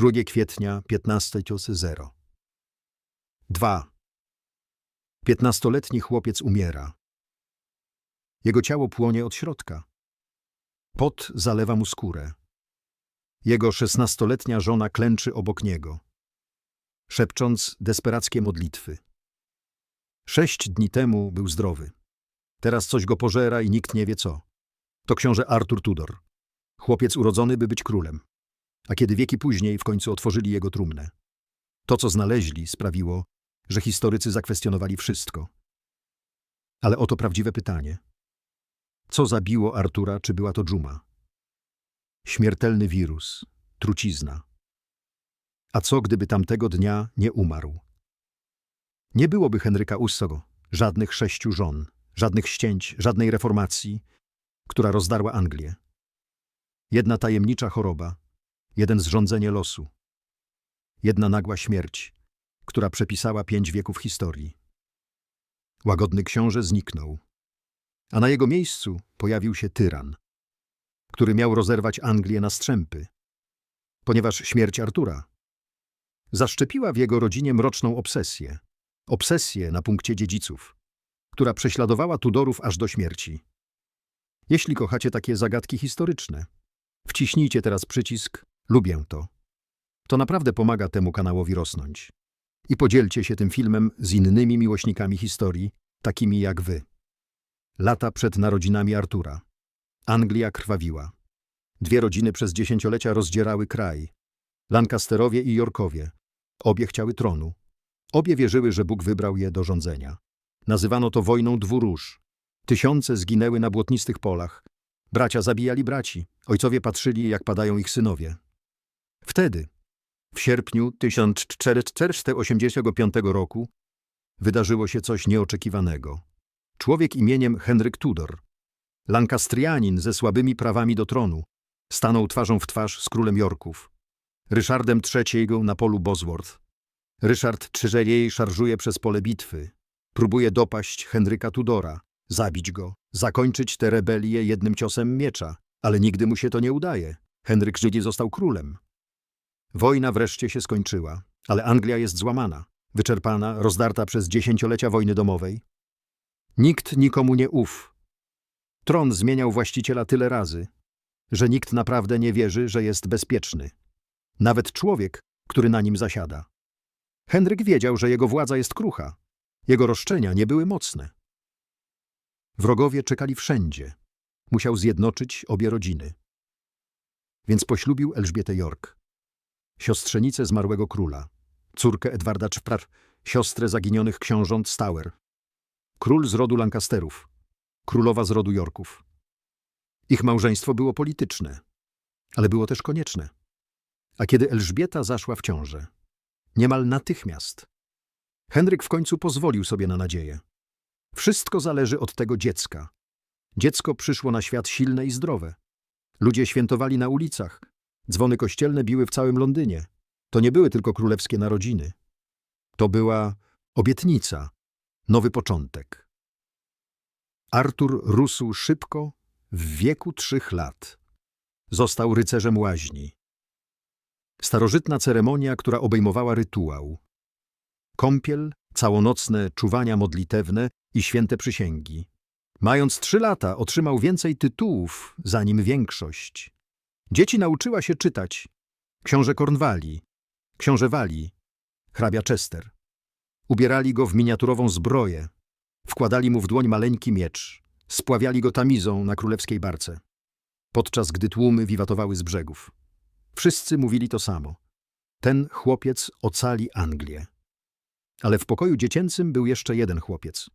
2 kwietnia 15 0. 2. Piętnastoletni chłopiec umiera. Jego ciało płonie od środka. Pot zalewa mu skórę. Jego szesnastoletnia żona klęczy obok niego, szepcząc desperackie modlitwy. Sześć dni temu był zdrowy. Teraz coś go pożera i nikt nie wie co. To książę Artur Tudor. Chłopiec urodzony, by być królem. A kiedy wieki później w końcu otworzyli jego trumnę. To, co znaleźli, sprawiło, że historycy zakwestionowali wszystko. Ale oto prawdziwe pytanie. Co zabiło Artura, czy była to dżuma? Śmiertelny wirus, trucizna. A co, gdyby tamtego dnia nie umarł? Nie byłoby Henryka VIII, żadnych sześciu żon, żadnych ścięć, żadnej reformacji, która rozdarła Anglię. Jedna tajemnicza choroba, jeden zrządzenie losu, jedna nagła śmierć, która przepisała pięć wieków historii. Łagodny książę zniknął, a na jego miejscu pojawił się tyran, który miał rozerwać Anglię na strzępy, ponieważ śmierć Artura zaszczepiła w jego rodzinie mroczną obsesję, obsesję na punkcie dziedziców, która prześladowała Tudorów aż do śmierci. Jeśli kochacie takie zagadki historyczne, wciśnijcie teraz przycisk Lubię to. To naprawdę pomaga temu kanałowi rosnąć. I podzielcie się tym filmem z innymi miłośnikami historii, takimi jak wy. Lata przed narodzinami Artura. Anglia krwawiła. Dwie rodziny przez dziesięciolecia rozdzierały kraj. Lancasterowie i Yorkowie. Obie chciały tronu. Obie wierzyły, że Bóg wybrał je do rządzenia. Nazywano to wojną dwu róż. Tysiące zginęły na błotnistych polach. Bracia zabijali braci. Ojcowie patrzyli, jak padają ich synowie. Wtedy, w sierpniu 1485 roku, wydarzyło się coś nieoczekiwanego. Człowiek imieniem Henryk Tudor, lankastrianin ze słabymi prawami do tronu, stanął twarzą w twarz z królem Yorków, Ryszardem III na polu Bosworth. Ryszard Trzyżeriej szarżuje przez pole bitwy, próbuje dopaść Henryka Tudora, zabić go, zakończyć tę rebelię jednym ciosem miecza, ale nigdy mu się to nie udaje. Henryk Żydzi został królem. Wojna wreszcie się skończyła, ale Anglia jest złamana, wyczerpana, rozdarta przez dziesięciolecia wojny domowej. Nikt nikomu nie ów. Tron zmieniał właściciela tyle razy, że nikt naprawdę nie wierzy, że jest bezpieczny. Nawet człowiek, który na nim zasiada. Henryk wiedział, że jego władza jest krucha. Jego roszczenia nie były mocne. Wrogowie czekali wszędzie. Musiał zjednoczyć obie rodziny. Więc poślubił Elżbietę York siostrzenicę zmarłego króla, córkę Edwarda IV, siostrę zaginionych książąt Stour, król z rodu Lancasterów, królowa z rodu Yorków. Ich małżeństwo było polityczne, ale było też konieczne. A kiedy Elżbieta zaszła w ciążę, niemal natychmiast, Henryk w końcu pozwolił sobie na nadzieję. Wszystko zależy od tego dziecka. Dziecko przyszło na świat silne i zdrowe. Ludzie świętowali na ulicach, Dzwony kościelne biły w całym Londynie. To nie były tylko królewskie narodziny. To była obietnica, nowy początek. Artur rósł szybko, w wieku trzech lat. Został rycerzem łaźni. Starożytna ceremonia, która obejmowała rytuał. Kąpiel, całonocne czuwania modlitewne i święte przysięgi. Mając trzy lata otrzymał więcej tytułów, zanim większość. Dzieci nauczyła się czytać. Książę Cornwalli, książę Walii, hrabia Chester. Ubierali go w miniaturową zbroję, wkładali mu w dłoń maleńki miecz, spławiali go tamizą na królewskiej barce, podczas gdy tłumy wiwatowały z brzegów. Wszyscy mówili to samo. Ten chłopiec ocali Anglię. Ale w pokoju dziecięcym był jeszcze jeden chłopiec.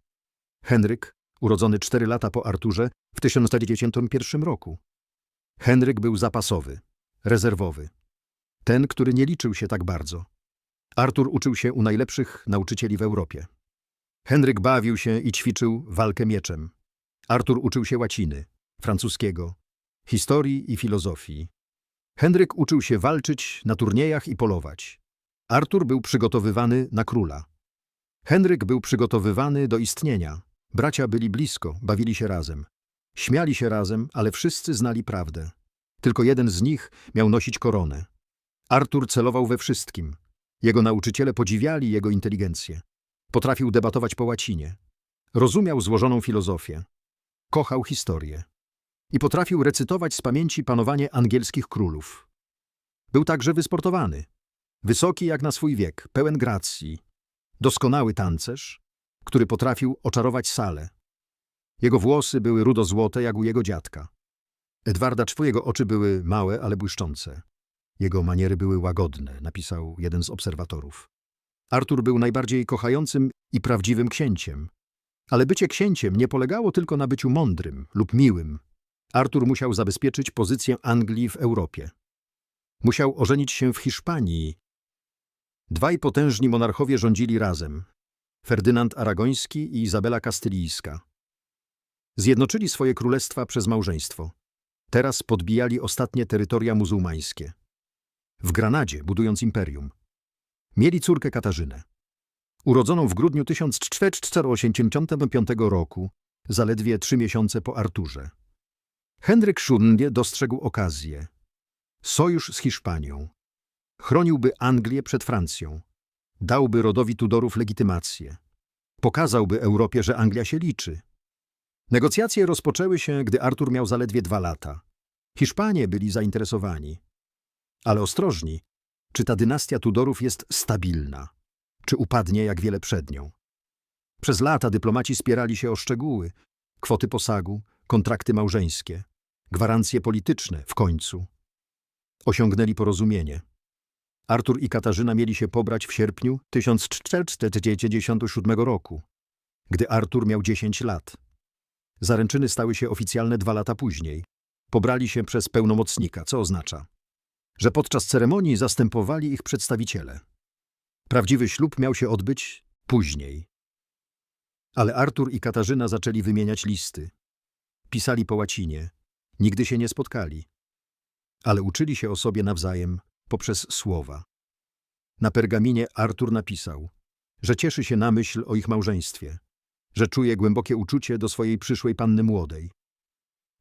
Henryk, urodzony cztery lata po Arturze w 1491 roku. Henryk był zapasowy, rezerwowy. Ten, który nie liczył się tak bardzo. Artur uczył się u najlepszych nauczycieli w Europie. Henryk bawił się i ćwiczył walkę mieczem. Artur uczył się łaciny, francuskiego, historii i filozofii. Henryk uczył się walczyć na turniejach i polować. Artur był przygotowywany na króla. Henryk był przygotowywany do istnienia. Bracia byli blisko, bawili się razem. Śmiali się razem, ale wszyscy znali prawdę. Tylko jeden z nich miał nosić koronę. Artur celował we wszystkim. Jego nauczyciele podziwiali jego inteligencję. Potrafił debatować po łacinie. Rozumiał złożoną filozofię. Kochał historię. I potrafił recytować z pamięci panowanie angielskich królów. Był także wysportowany. Wysoki jak na swój wiek, pełen gracji. Doskonały tancerz, który potrafił oczarować salę. Jego włosy były rudo-złote jak u jego dziadka. Edwarda IV jego oczy były małe, ale błyszczące. Jego maniery były łagodne, napisał jeden z obserwatorów. Artur był najbardziej kochającym i prawdziwym księciem. Ale bycie księciem nie polegało tylko na byciu mądrym lub miłym. Artur musiał zabezpieczyć pozycję Anglii w Europie. Musiał ożenić się w Hiszpanii. Dwaj potężni monarchowie rządzili razem. Ferdynand Aragoński i Izabela Kastylijska. Zjednoczyli swoje królestwa przez małżeństwo. Teraz podbijali ostatnie terytoria muzułmańskie. W Granadzie, budując imperium. Mieli córkę Katarzynę. Urodzoną w grudniu 1485 roku, zaledwie trzy miesiące po Arturze. Henryk VII dostrzegł okazję. Sojusz z Hiszpanią. Chroniłby Anglię przed Francją. Dałby rodowi Tudorów legitymację. Pokazałby Europie, że Anglia się liczy. Negocjacje rozpoczęły się, gdy Artur miał zaledwie dwa lata. Hiszpanie byli zainteresowani. Ale ostrożni, czy ta dynastia Tudorów jest stabilna, czy upadnie jak wiele przed nią. Przez lata dyplomaci spierali się o szczegóły, kwoty posagu, kontrakty małżeńskie, gwarancje polityczne w końcu. Osiągnęli porozumienie. Artur i Katarzyna mieli się pobrać w sierpniu 1497 roku, gdy Artur miał 10 lat. Zaręczyny stały się oficjalne dwa lata później. Pobrali się przez pełnomocnika, co oznacza, że podczas ceremonii zastępowali ich przedstawiciele. Prawdziwy ślub miał się odbyć później. Ale Artur i Katarzyna zaczęli wymieniać listy. Pisali po łacinie. Nigdy się nie spotkali. Ale uczyli się o sobie nawzajem poprzez słowa. Na pergaminie Artur napisał, że cieszy się na myśl o ich małżeństwie, że czuje głębokie uczucie do swojej przyszłej panny młodej.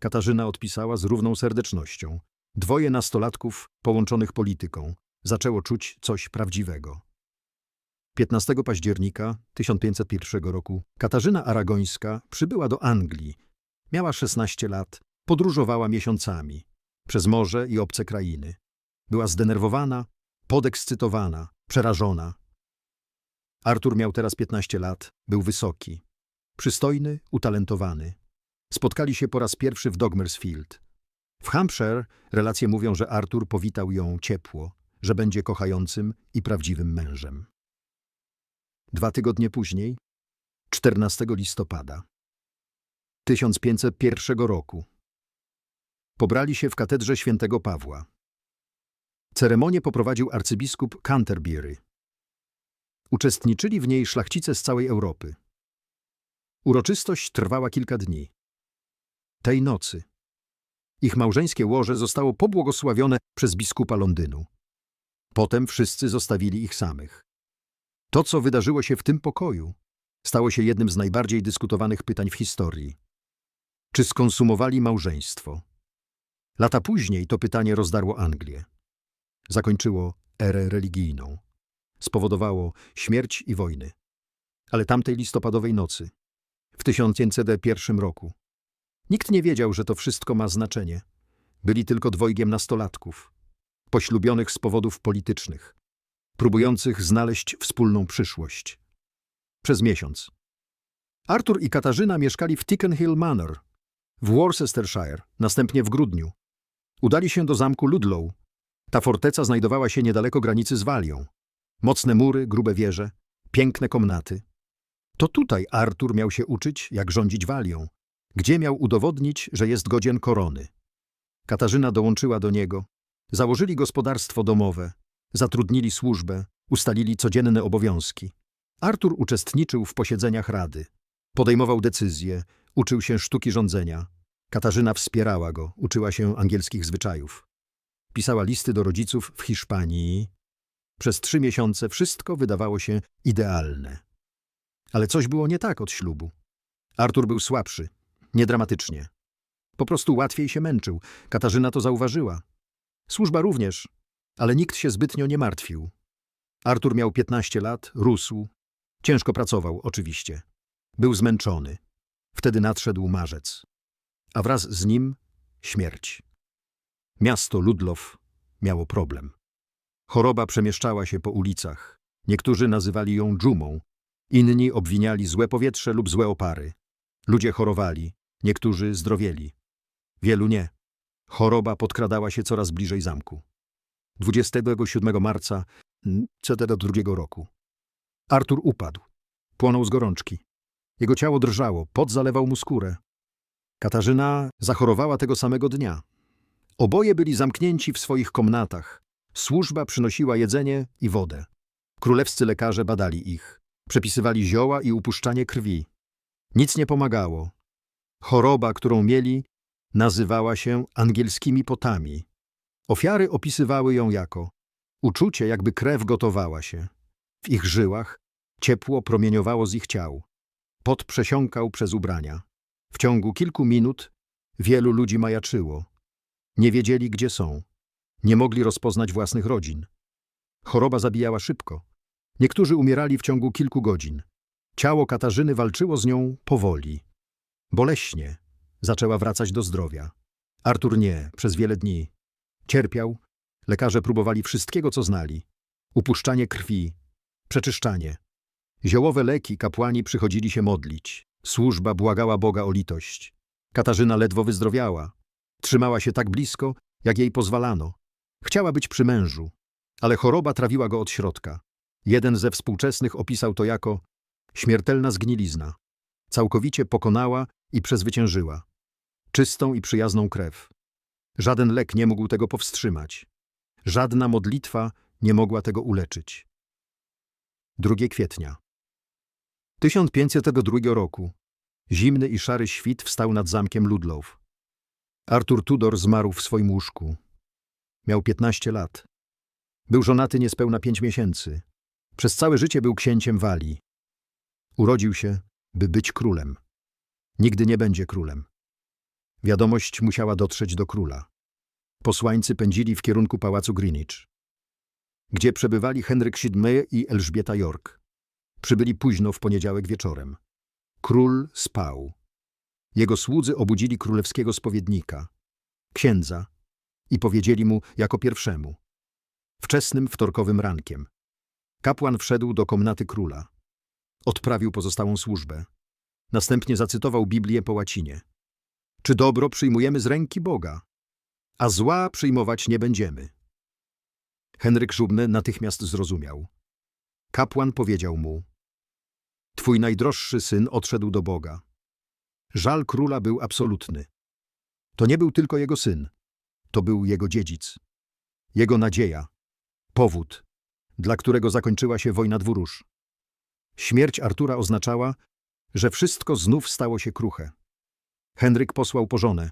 Katarzyna odpisała z równą serdecznością. Dwoje nastolatków połączonych polityką zaczęło czuć coś prawdziwego. 15 października 1501 roku Katarzyna Aragońska przybyła do Anglii. Miała 16 lat, podróżowała miesiącami, przez morze i obce krainy. Była zdenerwowana, podekscytowana, przerażona. Artur miał teraz 15 lat, był wysoki, przystojny, utalentowany. Spotkali się po raz pierwszy w Dogmersfield. W Hampshire relacje mówią, że Artur powitał ją ciepło, że będzie kochającym i prawdziwym mężem. Dwa tygodnie później, 14 listopada 1501 roku, pobrali się w katedrze świętego Pawła. Ceremonię poprowadził arcybiskup Canterbury. Uczestniczyli w niej szlachcice z całej Europy. Uroczystość trwała kilka dni. Tej nocy ich małżeńskie łoże zostało pobłogosławione przez biskupa Londynu. Potem wszyscy zostawili ich samych. To, co wydarzyło się w tym pokoju, stało się jednym z najbardziej dyskutowanych pytań w historii. Czy skonsumowali małżeństwo? Lata później to pytanie rozdarło Anglię. Zakończyło erę religijną. Spowodowało śmierć i wojny. Ale tamtej listopadowej nocy, w 1901 roku, nikt nie wiedział, że to wszystko ma znaczenie. Byli tylko dwojgiem nastolatków, poślubionych z powodów politycznych, próbujących znaleźć wspólną przyszłość. Przez miesiąc. Arthur i Katarzyna mieszkali w Tickenhill Manor w Worcestershire, następnie w grudniu. Udali się do zamku Ludlow. Ta forteca znajdowała się niedaleko granicy z Walią. Mocne mury, grube wieże, piękne komnaty. To tutaj Artur miał się uczyć, jak rządzić Walią, gdzie miał udowodnić, że jest godzien korony. Katarzyna dołączyła do niego. Założyli gospodarstwo domowe, zatrudnili służbę, ustalili codzienne obowiązki. Artur uczestniczył w posiedzeniach rady. Podejmował decyzje, uczył się sztuki rządzenia. Katarzyna wspierała go, uczyła się angielskich zwyczajów. Pisała listy do rodziców w Hiszpanii. Przez trzy miesiące wszystko wydawało się idealne. Ale coś było nie tak od ślubu. Artur był słabszy, niedramatycznie. Po prostu łatwiej się męczył. Katarzyna to zauważyła. Służba również, Ale nikt się zbytnio nie martwił. Artur miał 15 lat, rósł. Ciężko pracował, oczywiście. Był zmęczony. Wtedy nadszedł marzec. A wraz z nim śmierć. Miasto Ludlow miało problem. Choroba przemieszczała się po ulicach. Niektórzy nazywali ją dżumą, inni obwiniali złe powietrze lub złe opary. Ludzie chorowali, niektórzy zdrowieli. Wielu nie. Choroba podkradała się coraz bliżej zamku. 27 marca drugiego roku. Artur upadł. Płonął z gorączki. Jego ciało drżało, pot zalewał mu skórę. Katarzyna zachorowała tego samego dnia. Oboje byli zamknięci w swoich komnatach. Służba przynosiła jedzenie i wodę. Królewscy lekarze badali ich. Przepisywali zioła i upuszczanie krwi. Nic nie pomagało. Choroba, którą mieli, nazywała się angielskimi potami. Ofiary opisywały ją jako uczucie, jakby krew gotowała się. W ich żyłach ciepło promieniowało z ich ciał. Pot przesiąkał przez ubrania. W ciągu kilku minut wielu ludzi majaczyło. Nie wiedzieli, gdzie są. Nie mogli rozpoznać własnych rodzin. Choroba zabijała szybko. Niektórzy umierali w ciągu kilku godzin. Ciało Katarzyny walczyło z nią powoli. Boleśnie zaczęła wracać do zdrowia. Artur nie, przez wiele dni. Cierpiał. Lekarze próbowali wszystkiego, co znali. Upuszczanie krwi, przeczyszczanie. Ziołowe leki kapłani przychodzili się modlić. Służba błagała Boga o litość. Katarzyna ledwo wyzdrowiała. Trzymała się tak blisko, jak jej pozwalano. Chciała być przy mężu, ale choroba trawiła go od środka. Jeden ze współczesnych opisał to jako śmiertelna zgnilizna. Całkowicie pokonała i przezwyciężyła. Czystą i przyjazną krew. Żaden lek nie mógł tego powstrzymać. Żadna modlitwa nie mogła tego uleczyć. 2 kwietnia 1502 roku. Zimny i szary świt wstał nad zamkiem Ludlow. Artur Tudor zmarł w swoim łóżku. Miał 15 lat. Był żonaty niespełna pięć miesięcy. Przez całe życie był księciem Walii. Urodził się, by być królem. Nigdy nie będzie królem. Wiadomość musiała dotrzeć do króla. Posłańcy pędzili w kierunku pałacu Greenwich, gdzie przebywali Henryk VII i Elżbieta York. Przybyli późno w poniedziałek wieczorem. Król spał. Jego słudzy obudzili królewskiego spowiednika, księdza, i powiedzieli mu jako pierwszemu. Wczesnym wtorkowym rankiem. Kapłan wszedł do komnaty króla. Odprawił pozostałą służbę. Następnie zacytował Biblię po łacinie. Czy dobro przyjmujemy z ręki Boga, a zła przyjmować nie będziemy? Henryk Żubny natychmiast zrozumiał. Kapłan powiedział mu, Twój najdroższy syn odszedł do Boga. Żal króla był absolutny. To nie był tylko jego syn, to był jego dziedzic, jego nadzieja, powód, dla którego zakończyła się wojna dwuróż. Śmierć Artura oznaczała, że wszystko znów stało się kruche. Henryk posłał po żonę.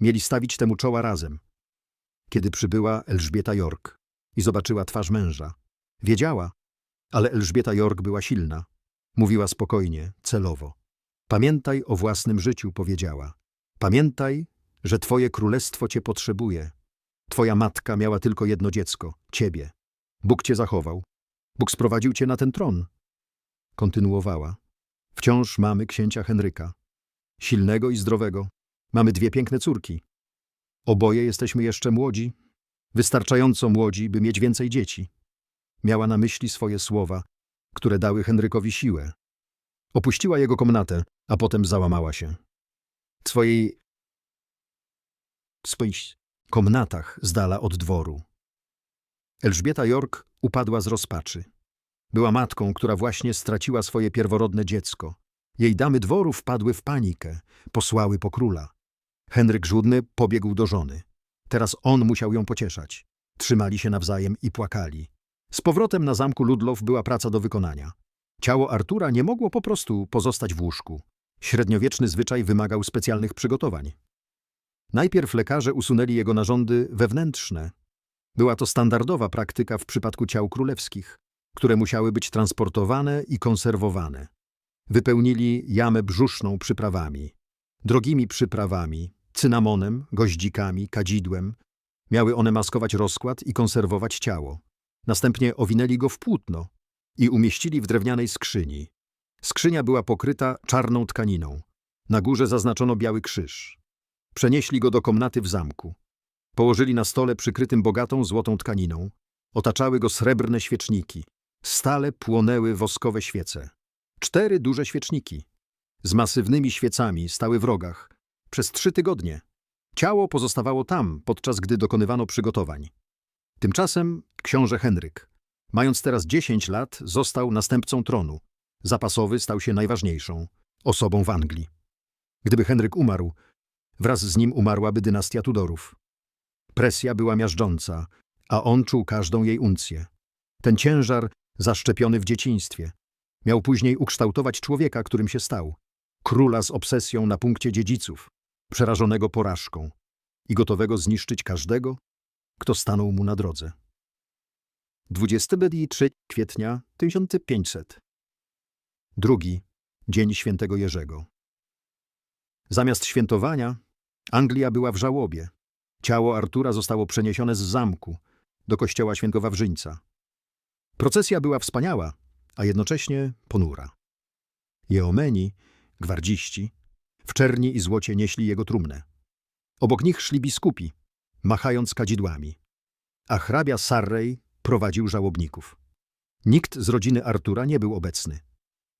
Mieli stawić temu czoła razem. Kiedy przybyła Elżbieta York i zobaczyła twarz męża, wiedziała, ale Elżbieta York była silna. Mówiła spokojnie, celowo. Pamiętaj o własnym życiu, powiedziała. Pamiętaj, że twoje królestwo cię potrzebuje. Twoja matka miała tylko jedno dziecko, ciebie. Bóg cię zachował. Bóg sprowadził cię na ten tron. Kontynuowała. Wciąż mamy księcia Henryka. Silnego i zdrowego. Mamy dwie piękne córki. Oboje jesteśmy jeszcze młodzi. Wystarczająco młodzi, by mieć więcej dzieci. Miała na myśli swoje słowa, które dały Henrykowi siłę. Opuściła jego komnatę, a potem załamała się. W swojej swoich komnatach z dala od dworu. Elżbieta York upadła z rozpaczy. Była matką, która właśnie straciła swoje pierworodne dziecko. Jej damy dworu wpadły w panikę, posłały po króla. Henryk Żudny pobiegł do żony. Teraz on musiał ją pocieszać. Trzymali się nawzajem i płakali. Z powrotem na zamku Ludlow była praca do wykonania. Ciało Artura nie mogło po prostu pozostać w łóżku. Średniowieczny zwyczaj wymagał specjalnych przygotowań. Najpierw lekarze usunęli jego narządy wewnętrzne. Była to standardowa praktyka w przypadku ciał królewskich, które musiały być transportowane i konserwowane. Wypełnili jamę brzuszną przyprawami, drogimi przyprawami, cynamonem, goździkami, kadzidłem, Miały one maskować rozkład i konserwować ciało. Następnie owinęli go w płótno i umieścili w drewnianej skrzyni. Skrzynia była pokryta czarną tkaniną. Na górze zaznaczono biały krzyż. Przenieśli go do komnaty w zamku. Położyli na stole przykrytym bogatą złotą tkaniną. Otaczały go srebrne świeczniki. Stale płonęły woskowe świece. Cztery duże świeczniki. Z masywnymi świecami stały w rogach. Przez trzy tygodnie. Ciało pozostawało tam, podczas gdy dokonywano przygotowań. Tymczasem książę Henryk, mając teraz 10 lat, został następcą tronu. Zapasowy stał się najważniejszą osobą w Anglii. Gdyby Henryk umarł, wraz z nim umarłaby dynastia Tudorów. Presja była miażdżąca, a on czuł każdą jej uncję. Ten ciężar, zaszczepiony w dzieciństwie, miał później ukształtować człowieka, którym się stał. Króla z obsesją na punkcie dziedziców, przerażonego porażką i gotowego zniszczyć każdego, kto stanął mu na drodze. 23 kwietnia 1500 Drugi, dzień świętego Jerzego. Zamiast świętowania, Anglia była w żałobie. Ciało Artura zostało przeniesione z zamku do kościoła świętego Wawrzyńca. Procesja była wspaniała, a jednocześnie ponura. Jeomeni, gwardziści, w czerni i złocie nieśli jego trumnę. Obok nich szli biskupi, machając kadzidłami, a hrabia Sarrej prowadził żałobników. Nikt z rodziny Artura nie był obecny.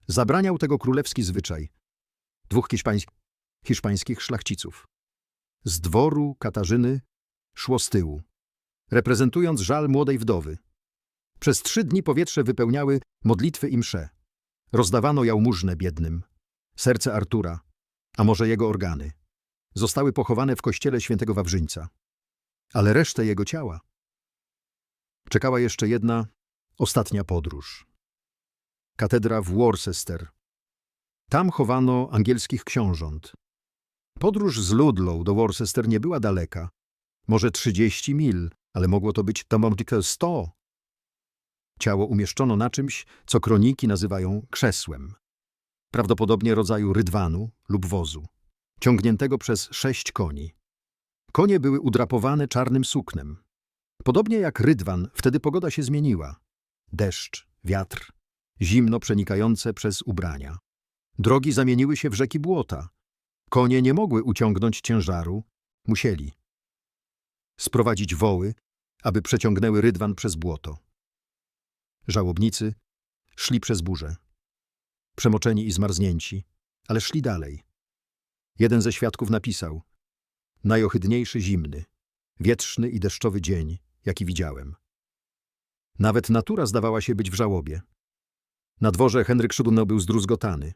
Zabraniał tego królewski zwyczaj. Dwóch hiszpańs hiszpańskich szlachciców. Z dworu Katarzyny szło z tyłu, reprezentując żal młodej wdowy. Przez trzy dni powietrze wypełniały modlitwy i msze. Rozdawano jałmużnę biednym. Serce Artura, a może jego organy, zostały pochowane w kościele świętego Wawrzyńca. Ale resztę jego ciała czekała jeszcze jedna, ostatnia podróż. Katedra w Worcester. Tam chowano angielskich książąt. Podróż z Ludlow do Worcester nie była daleka. Może 30 mil, ale mogło to być Tomomdical 100. Ciało umieszczono na czymś, co kroniki nazywają krzesłem. Prawdopodobnie rodzaju rydwanu lub wozu, ciągniętego przez sześć koni. Konie były udrapowane czarnym suknem. Podobnie jak rydwan, wtedy pogoda się zmieniła. Deszcz, wiatr, zimno przenikające przez ubrania. Drogi zamieniły się w rzeki błota. Konie nie mogły uciągnąć ciężaru, musieli sprowadzić woły, aby przeciągnęły rydwan przez błoto. Żałobnicy szli przez burzę. Przemoczeni i zmarznięci, ale szli dalej. Jeden ze świadków napisał Najohydniejszy zimny, wietrzny i deszczowy dzień, jaki widziałem. Nawet natura zdawała się być w żałobie. Na dworze Henryk Szudunno był zdruzgotany.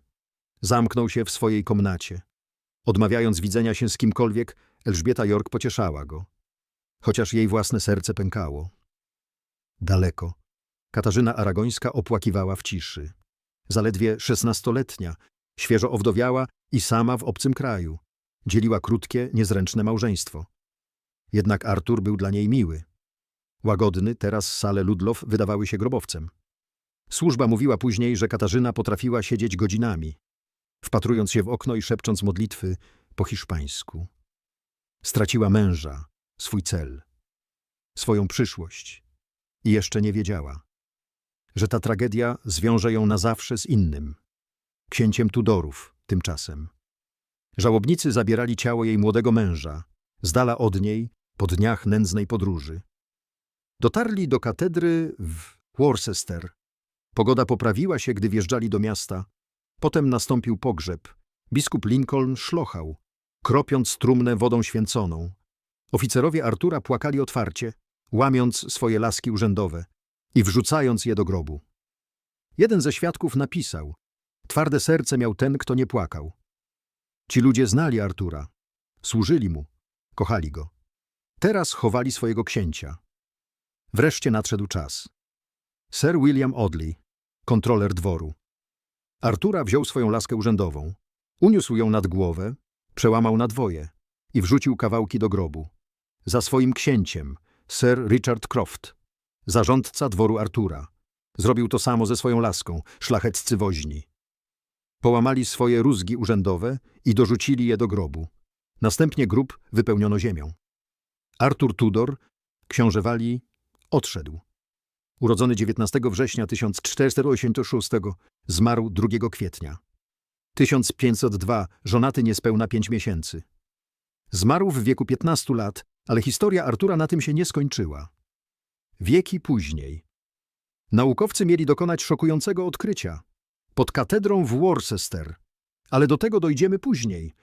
Zamknął się w swojej komnacie. Odmawiając widzenia się z kimkolwiek, Elżbieta York pocieszała go. Chociaż jej własne serce pękało. Daleko. Katarzyna Aragońska opłakiwała w ciszy. Zaledwie szesnastoletnia, świeżo owdowiała i sama w obcym kraju. Dzieliła krótkie, niezręczne małżeństwo. Jednak Artur był dla niej miły. Łagodny, teraz sale Ludlow wydawały się grobowcem. Służba mówiła później, że Katarzyna potrafiła siedzieć godzinami, wpatrując się w okno i szepcząc modlitwy po hiszpańsku. Straciła męża, swój cel, swoją przyszłość i jeszcze nie wiedziała, że ta tragedia zwiąże ją na zawsze z innym, księciem Tudorów tymczasem. Żałobnicy zabierali ciało jej młodego męża, z dala od niej, po dniach nędznej podróży. Dotarli do katedry w Worcester. Pogoda poprawiła się, gdy wjeżdżali do miasta. Potem nastąpił pogrzeb. Biskup Lincoln szlochał, kropiąc trumnę wodą święconą. Oficerowie Artura płakali otwarcie, łamiąc swoje laski urzędowe i wrzucając je do grobu. Jeden ze świadków napisał: Twarde serce miał ten, kto nie płakał. Ci ludzie znali Artura, służyli mu, kochali go. Teraz chowali swojego księcia. Wreszcie nadszedł czas. Sir William Audley, kontroler dworu. Artura wziął swoją laskę urzędową, uniósł ją nad głowę, przełamał na dwoje i wrzucił kawałki do grobu. Za swoim księciem, Sir Richard Croft, zarządca dworu Artura. Zrobił to samo ze swoją laską, szlacheccy woźni. Połamali swoje rózgi urzędowe i dorzucili je do grobu. Następnie grób wypełniono ziemią. Artur Tudor, książę Walii, odszedł. Urodzony 19 września 1486, zmarł 2 kwietnia. 1502, żonaty niespełna 5 miesięcy. Zmarł w wieku 15 lat, ale historia Artura na tym się nie skończyła. Wieki później. Naukowcy mieli dokonać szokującego odkrycia. Pod katedrą w Worcester. Ale do tego dojdziemy później,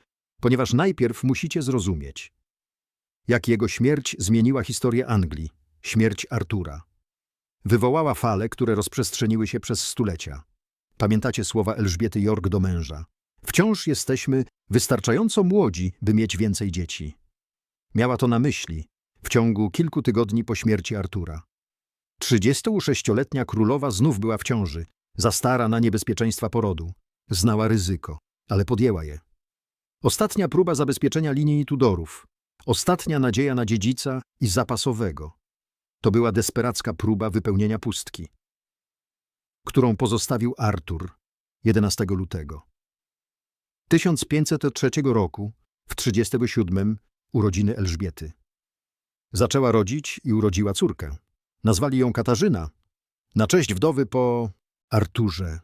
ponieważ najpierw musicie zrozumieć, jak jego śmierć zmieniła historię Anglii, śmierć Artura. Wywołała fale, które rozprzestrzeniły się przez stulecia. Pamiętacie słowa Elżbiety York do męża. Wciąż jesteśmy wystarczająco młodzi, by mieć więcej dzieci. Miała to na myśli w ciągu kilku tygodni po śmierci Artura. 36-letnia królowa znów była w ciąży, za stara na niebezpieczeństwa porodu. Znała ryzyko, ale podjęła je. Ostatnia próba zabezpieczenia linii Tudorów. Ostatnia nadzieja na dziedzica i zapasowego. To była desperacka próba wypełnienia pustki, którą pozostawił Artur 11 lutego. 1503 roku, w 37 urodziny Elżbiety. Zaczęła rodzić i urodziła córkę. Nazwali ją Katarzyna, na cześć wdowy po Arturze.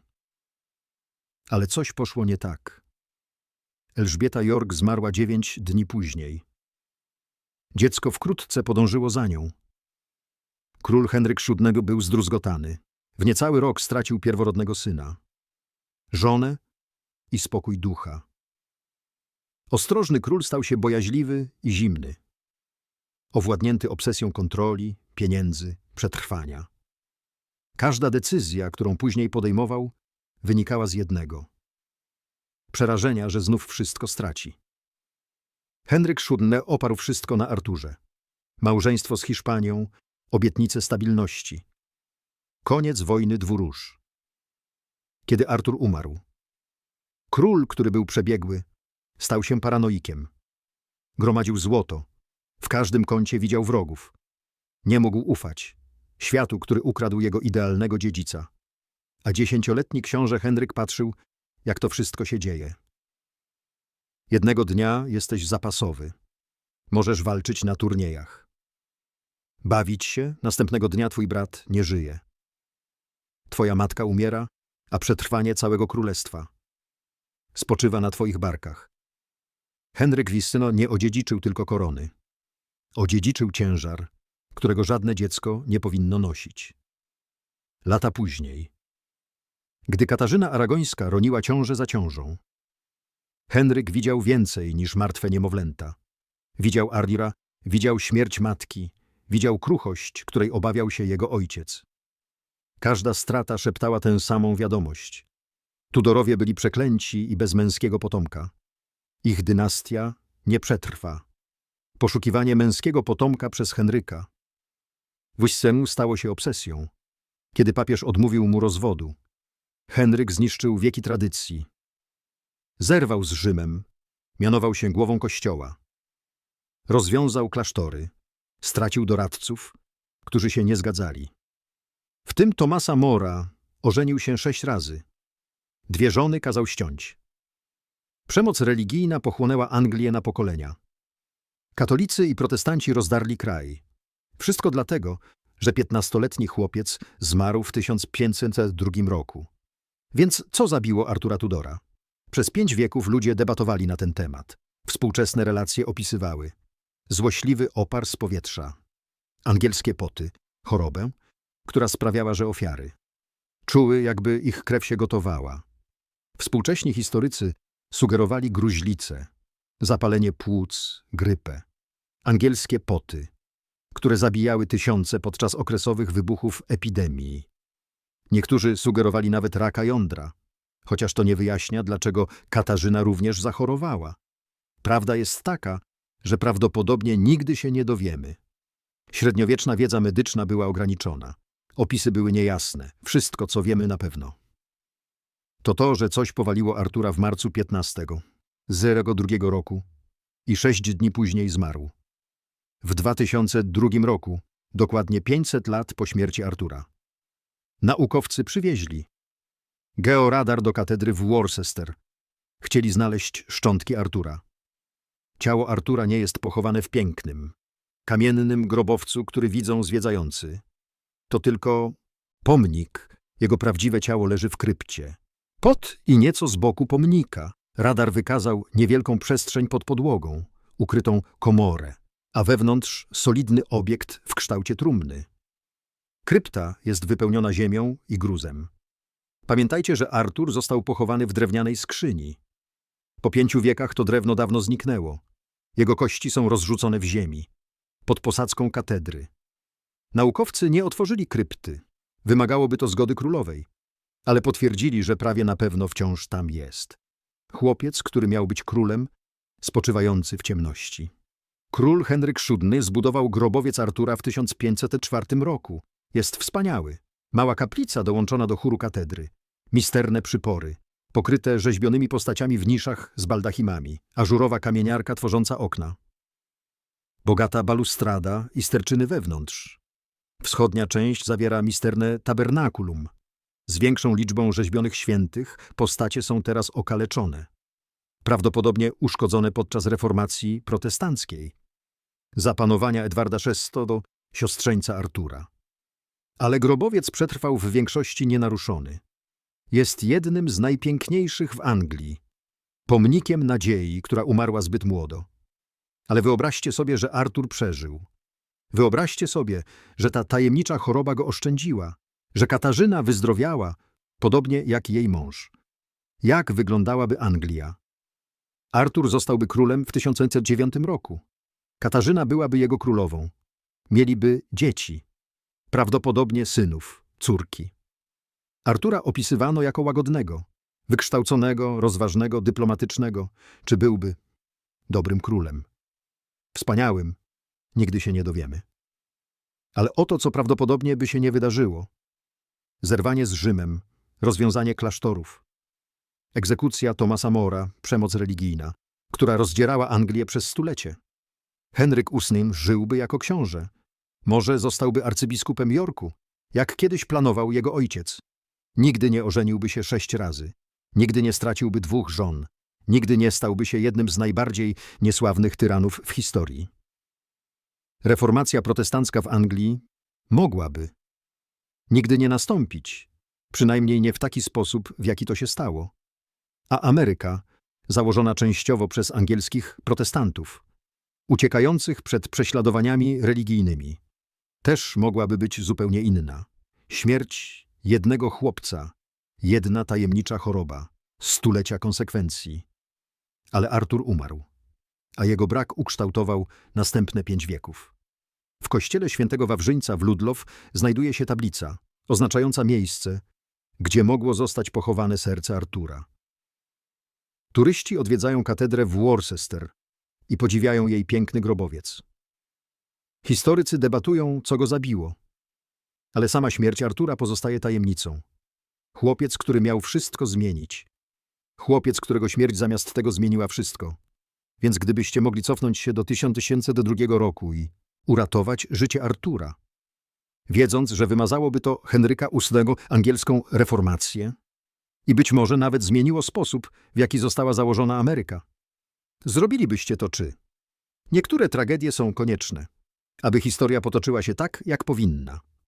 Ale coś poszło nie tak. Elżbieta York zmarła dziewięć dni później. Dziecko wkrótce podążyło za nią. Król Henryk VII był zdruzgotany. W niecały rok stracił pierworodnego syna, żonę i spokój ducha. Ostrożny król stał się bojaźliwy i zimny, owładnięty obsesją kontroli, pieniędzy, przetrwania. Każda decyzja, którą później podejmował, wynikała z jednego przerażenia, że znów wszystko straci. Henryk VII oparł wszystko na Arturze. Małżeństwo z Hiszpanią, obietnice stabilności. Koniec wojny dwuróż. Kiedy Artur umarł, król, który był przebiegły, stał się paranoikiem. Gromadził złoto. W każdym kącie widział wrogów. Nie mógł ufać światu, który ukradł jego idealnego dziedzica. A dziesięcioletni książę Henryk patrzył, jak to wszystko się dzieje. Jednego dnia jesteś zapasowy. Możesz walczyć na turniejach. Bawić się, następnego dnia twój brat nie żyje. Twoja matka umiera, a przetrwanie całego królestwa spoczywa na twoich barkach. Henryk Wissyno nie odziedziczył tylko korony. Odziedziczył ciężar, którego żadne dziecko nie powinno nosić. Lata później, gdy Katarzyna Aragońska roniła ciążę za ciążą, Henryk widział więcej niż martwe niemowlęta. Widział Ardira, widział śmierć matki, widział kruchość, której obawiał się jego ojciec. Każda strata szeptała tę samą wiadomość. Tudorowie byli przeklęci i bez męskiego potomka. Ich dynastia nie przetrwa. Poszukiwanie męskiego potomka przez Henryka. Wujsemu stało się obsesją. Kiedy papież odmówił mu rozwodu, Henryk zniszczył wieki tradycji. Zerwał z Rzymem, mianował się głową kościoła. Rozwiązał klasztory, stracił doradców, którzy się nie zgadzali. W tym Tomasa Mora ożenił się sześć razy. Dwie żony kazał ściąć. Przemoc religijna pochłonęła Anglię na pokolenia. Katolicy i protestanci rozdarli kraj. Wszystko dlatego, że piętnastoletni chłopiec zmarł w 1502 roku. Więc co zabiło Artura Tudora? Przez pięć wieków ludzie debatowali na ten temat. Współczesne relacje opisywały złośliwy opar z powietrza, angielskie poty, chorobę, która sprawiała, że ofiary czuły, jakby ich krew się gotowała. Współcześni historycy sugerowali gruźlicę, zapalenie płuc, grypę, angielskie poty, które zabijały tysiące podczas okresowych wybuchów epidemii. Niektórzy sugerowali nawet raka jądra, chociaż to nie wyjaśnia, dlaczego Katarzyna również zachorowała. Prawda jest taka, że prawdopodobnie nigdy się nie dowiemy. Średniowieczna wiedza medyczna była ograniczona. Opisy były niejasne. Wszystko, co wiemy na pewno. To to, że coś powaliło Artura w marcu 15, 02 roku i sześć dni później zmarł. W 2002 roku, dokładnie 500 lat po śmierci Artura. Naukowcy przywieźli georadar do katedry w Worcester. Chcieli znaleźć szczątki Artura. Ciało Artura nie jest pochowane w pięknym, kamiennym grobowcu, który widzą zwiedzający. To tylko pomnik, jego prawdziwe ciało leży w krypcie. Pod i nieco z boku pomnika radar wykazał niewielką przestrzeń pod podłogą, ukrytą komorę, a wewnątrz solidny obiekt w kształcie trumny. Krypta jest wypełniona ziemią i gruzem. Pamiętajcie, że Artur został pochowany w drewnianej skrzyni. Po pięciu wiekach to drewno dawno zniknęło. Jego kości są rozrzucone w ziemi, pod posadzką katedry. Naukowcy nie otworzyli krypty. Wymagałoby to zgody królowej, ale potwierdzili, że prawie na pewno wciąż tam jest. Chłopiec, który miał być królem, spoczywający w ciemności. Król Henryk VII zbudował grobowiec Artura w 1504 roku. Jest wspaniały. Mała kaplica dołączona do chóru katedry. Misterne przypory, pokryte rzeźbionymi postaciami w niszach z baldachimami, ażurowa kamieniarka tworząca okna. Bogata balustrada i sterczyny wewnątrz. Wschodnia część zawiera misterne tabernakulum. Z większą liczbą rzeźbionych świętych postacie są teraz okaleczone. Prawdopodobnie uszkodzone podczas reformacji protestanckiej. Zapanowania Edwarda VI do siostrzeńca Artura. Ale grobowiec przetrwał w większości nienaruszony. Jest jednym z najpiękniejszych w Anglii. Pomnikiem nadziei, która umarła zbyt młodo. Ale wyobraźcie sobie, że Artur przeżył. Wyobraźcie sobie, że ta tajemnicza choroba go oszczędziła, że Katarzyna wyzdrowiała, podobnie jak jej mąż. Jak wyglądałaby Anglia? Artur zostałby królem w 1909 roku. Katarzyna byłaby jego królową. Mieliby dzieci, prawdopodobnie synów, córki. Artura opisywano jako łagodnego, wykształconego, rozważnego, dyplomatycznego, czy byłby dobrym królem. Wspaniałym, nigdy się nie dowiemy. Ale oto, co prawdopodobnie by się nie wydarzyło. Zerwanie z Rzymem, rozwiązanie klasztorów, egzekucja Tomasa Mora, przemoc religijna, która rozdzierała Anglię przez stulecie. Henryk VIII żyłby jako książę. Może zostałby arcybiskupem Jorku, jak kiedyś planował jego ojciec. Nigdy nie ożeniłby się sześć razy. Nigdy nie straciłby dwóch żon. Nigdy nie stałby się jednym z najbardziej niesławnych tyranów w historii. Reformacja protestancka w Anglii mogłaby nigdy nie nastąpić, przynajmniej nie w taki sposób, w jaki to się stało. A Ameryka, założona częściowo przez angielskich protestantów, uciekających przed prześladowaniami religijnymi, też mogłaby być zupełnie inna. Śmierć jednego chłopca, jedna tajemnicza choroba, stulecia konsekwencji. Ale Artur umarł, a jego brak ukształtował następne pięć wieków. W kościele świętego Wawrzyńca w Ludlow znajduje się tablica, oznaczająca miejsce, gdzie mogło zostać pochowane serce Artura. Turyści odwiedzają katedrę w Worcester i podziwiają jej piękny grobowiec. Historycy debatują, co go zabiło. Ale sama śmierć Artura pozostaje tajemnicą. Chłopiec, który miał wszystko zmienić. Chłopiec, którego śmierć zamiast tego zmieniła wszystko. Więc gdybyście mogli cofnąć się do 1002 roku i uratować życie Artura, wiedząc, że wymazałoby to Henryka VIII angielską reformację i być może nawet zmieniło sposób, w jaki została założona Ameryka. Zrobilibyście to czy? Niektóre tragedie są konieczne, aby historia potoczyła się tak, jak powinna.